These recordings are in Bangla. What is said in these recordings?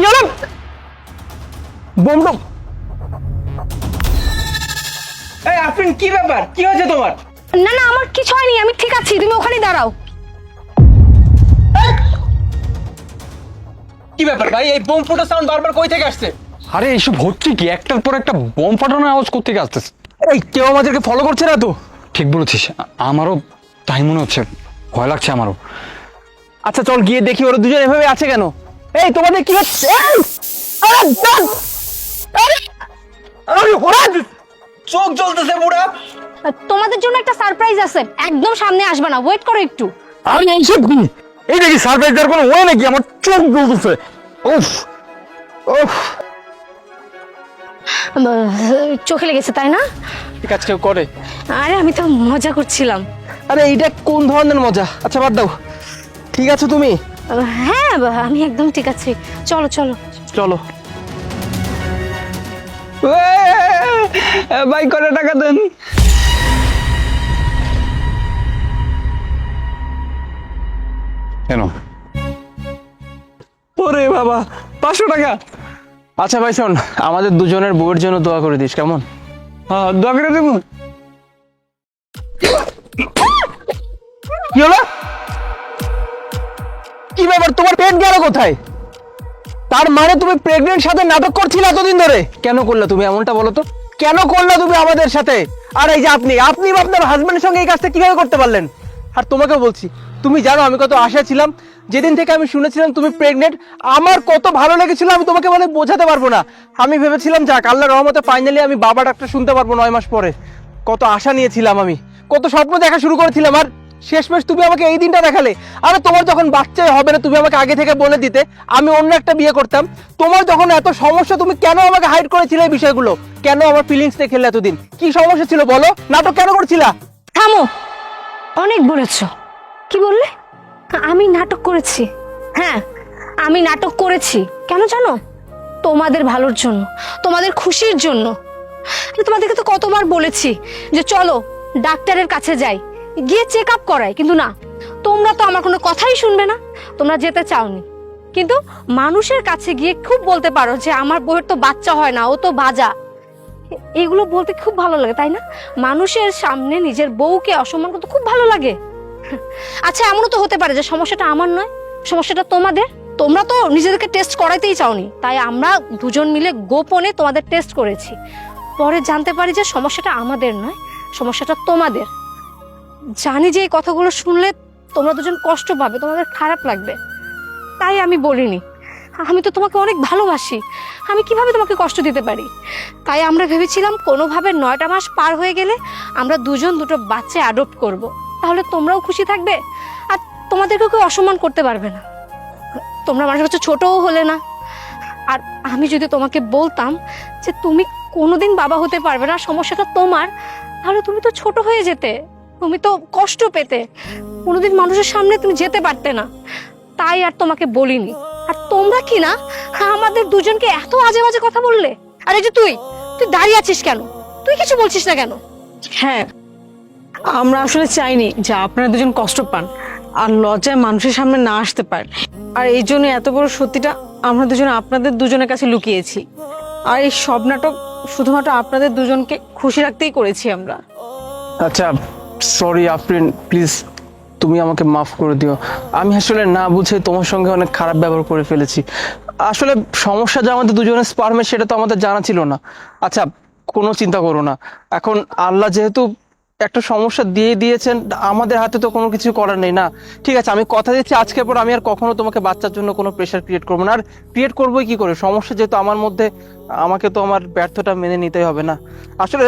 কি হলো বোমটা এই আফরিন কি ব্যাপার? কি হয়েছে তোমার? না না আমার কিছু হয়নি আমি ঠিক আছি তুমি ওখানে দাঁড়াও। কি ব্যাপার ভাই? এই বোম ফুটার সাউন্ড বারবার কই থেকে আসছে? আরে এইসব হচ্ছে কি? একটার পর একটা বোম ফাটানোর আওয়াজ করতে আসতেছে? এই কেউ আমাদেরকে ফলো করছে না তো? ঠিক বলেছিস আমারও তাই মনে হচ্ছে ভয় লাগছে আমারও। আচ্ছা চল গিয়ে দেখি ওরা দুজন এভাবে আছে কেন? এই তোমাদের কি হচ্ছে? চোখ জ্বলতেছে বুড়া। তোমাদের জন্য একটা সারপ্রাইজ আছে। একদম সামনে আসবে না। ওয়েট করো একটু। আমি এইসব কি? এই দেখি সারপ্রাইজ দেওয়ার কোনো ওয়ে নাকি? আমার চোখ জ্বলতেছে। উফ উফ। চোখে লেগেছে তাই না? ঠিক আছে কেউ করে। আরে আমি তো মজা করছিলাম। আরে এইটা কোন ধরনের মজা? আচ্ছা বাদ দাও। ঠিক আছে তুমি? হ্যাঁ আমি একদম ঠিক আছি। চলো চলো। চলো। ভাই করে টাকা দেন? কেন? ওরে বাবা পাঁচশো টাকা। আচ্ছা ভাই শোন আমাদের দুজনের বউয়ের জন্য দোয়া করে দিস কেমন? হ্যাঁ দোয়া করে দেবো। কি হলো? ব্যাপার তোমার পেট গেল কোথায়? তার মানে তুমি প্রেগনেন্ট সাথে নাটক করছিলে এতদিন ধরে? কেন করলে তুমি এমনটা বলো তো? কেন করলে তুমি আমাদের সাথে? আর এই যে আপনি আপনি আপনার হাজবেন্ডের সঙ্গে এই কাজটা কীভাবে করতে পারলেন? আর তোমাকে বলছি, তুমি জানো আমি কত আশা ছিলাম, যেদিন থেকে আমি শুনেছিলাম তুমি প্রেগনেন্ট আমার কত ভালো লেগেছিল, আমি তোমাকে মানে বোঝাতে পারব না। আমি ভেবেছিলাম, যাক, আল্লাহ রহমতে ফাইনালি আমি বাবা ডাক্তার শুনতে পারব নয় মাস পরে। কত আশা নিয়েছিলাম আমি, কত স্বপ্ন দেখা শুরু করেছিলাম, আর শেষমেশ তুমি আমাকে এই দিনটা দেখালে। আরে তোমার যখন বাচ্চাই হবে না, তুমি আমাকে আগে থেকে বলে দিতে, আমি অন্য একটা বিয়ে করতাম। তোমার যখন এত সমস্যা, তুমি কেন আমাকে হাইড করেছিলে এই বিষয়গুলো? কেন আমার ফিলিংস দেখেলে এতদিন? কি সমস্যা ছিল বলো? নাটক কেন করছিলা? থামো। অনেক বলেছ। কি বললে? আমি নাটক করেছি। হ্যাঁ আমি নাটক করেছি। কেন জানো? তোমাদের ভালোর জন্য, তোমাদের খুশির জন্য। তোমাদেরকে তো কতবার বলেছি যে চলো, ডাক্তারের কাছে যাই। গিয়ে চেক আপ করাই কিন্তু না, তোমরা তো আমার কোনো কথাই শুনবে না, তোমরা যেতে চাওনি। কিন্তু মানুষের কাছে গিয়ে খুব বলতে পারো যে আমার বউয়ের তো বাচ্চা হয় না, ও তো বাজা এগুলো বলতে খুব ভালো লাগে, তাই না? মানুষের সামনে নিজের বউকে অসম্মান করতে খুব ভালো লাগে। আচ্ছা এমনও তো হতে পারে যে সমস্যাটা আমার নয়, সমস্যাটা তোমাদের। তোমরা তো নিজেদেরকে টেস্ট করাইতেই চাওনি, তাই আমরা দুজন মিলে গোপনে তোমাদের টেস্ট করেছি। পরে জানতে পারি যে সমস্যাটা আমাদের নয়, সমস্যাটা তোমাদের। জানি যে এই কথাগুলো শুনলে তোমরা দুজন কষ্ট পাবে, তোমাদের খারাপ লাগবে। তাই আমি বলিনি। আমি তো তোমাকে অনেক ভালোবাসি। আমি কীভাবে তোমাকে কষ্ট দিতে পারি? তাই আমরা ভেবেছিলাম কোনোভাবে নয়টা মাস পার হয়ে গেলে আমরা দুজন দুটো বাচ্চা অ্যাডপ্ট করব। তাহলে তোমরাও খুশি থাকবে আর তোমাদেরকে কেউ অসম্মান করতে পারবে না। তোমরা মানুষের কাছে ছোটও হলে না। আর আমি যদি তোমাকে বলতাম যে তুমি কোনোদিন বাবা হতে পারবে না, সমস্যাটা তোমার, তাহলে তুমি তো ছোট হয়ে যেতে। তুমি তো কষ্ট পেতে। কোনোদিন মানুষের সামনে তুমি যেতে পারতে না। তাই আর তোমাকে বলিনি। আর তোমরা কি না? আমাদের দুজনকে এত আজে বাজে কথা বললে? আরে যে তুই তুই দাঁড়িয়ে আছিস কেন? তুই কিছু বলছিস না কেন? হ্যাঁ আমরা আসলে চাইনি যে আপনারা দুজন কষ্ট পান। আর লজ্জায় মানুষের সামনে না আসতে পারেন। আর এই জন্য এত বড় সত্যিটা আমরা দুজন আপনাদের দুজনের কাছে লুকিয়েছি। আর এই সব নাটক শুধুমাত্র আপনাদের দুজনকে খুশি রাখতেই করেছি আমরা। আচ্ছা সরি আফরিন প্লিজ তুমি আমাকে মাফ করে দিও। আমি আসলে না বুঝে তোমার সঙ্গে অনেক খারাপ ব্যবহার করে ফেলেছি। আসলে সমস্যা যে আমাদের দুজনের স্পার্মে সেটা তো আমাদের জানা ছিল না। আচ্ছা কোনো চিন্তা করো না। এখন আল্লাহ যেহেতু একটা সমস্যা দিয়ে দিয়েছেন, আমাদের হাতে তো কোনো কিছু করার নেই না। ঠিক আছে, আমি কথা দিচ্ছি, আজকের পর আমি আর কখনো তোমাকে বাচ্চার জন্য কোনো প্রেশার ক্রিয়েট করব না। আর ক্রিয়েট করবোই কি করে? সমস্যা যেহেতু আমার মধ্যে, আমাকে তো আমার ব্যর্থটা মেনে নিতেই হবে না। আসলে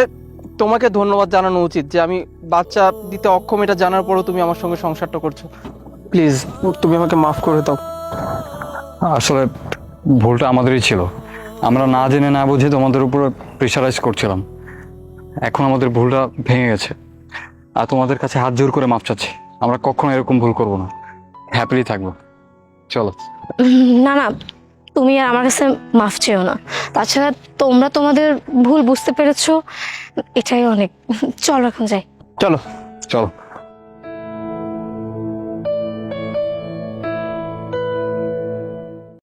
তোমাকে ধন্যবাদ জানানো উচিত যে আমি বাচ্চা দিতে অক্ষম এটা জানার পরও তুমি আমার সঙ্গে সংসারটা করছ। প্লিজ তুমি আমাকে মাফ করে দাও। আসলে ভুলটা আমাদেরই ছিল। আমরা না জেনে না বুঝে তোমাদের উপরে প্রেশারাইজ করছিলাম। এখন আমাদের ভুলটা ভেঙে গেছে। আর তোমাদের কাছে হাত জোর করে মাপ চাচ্ছি। আমরা কখনো এরকম ভুল করব না। হ্যাপিলি থাকব। চলো। না না তুমি আর আমার কাছে মাফ চেও না। তাছাড়া তোমরা তোমাদের ভুল বুঝতে পেরেছ এটাই অনেক। চলো এখন যাই। চলো চলো।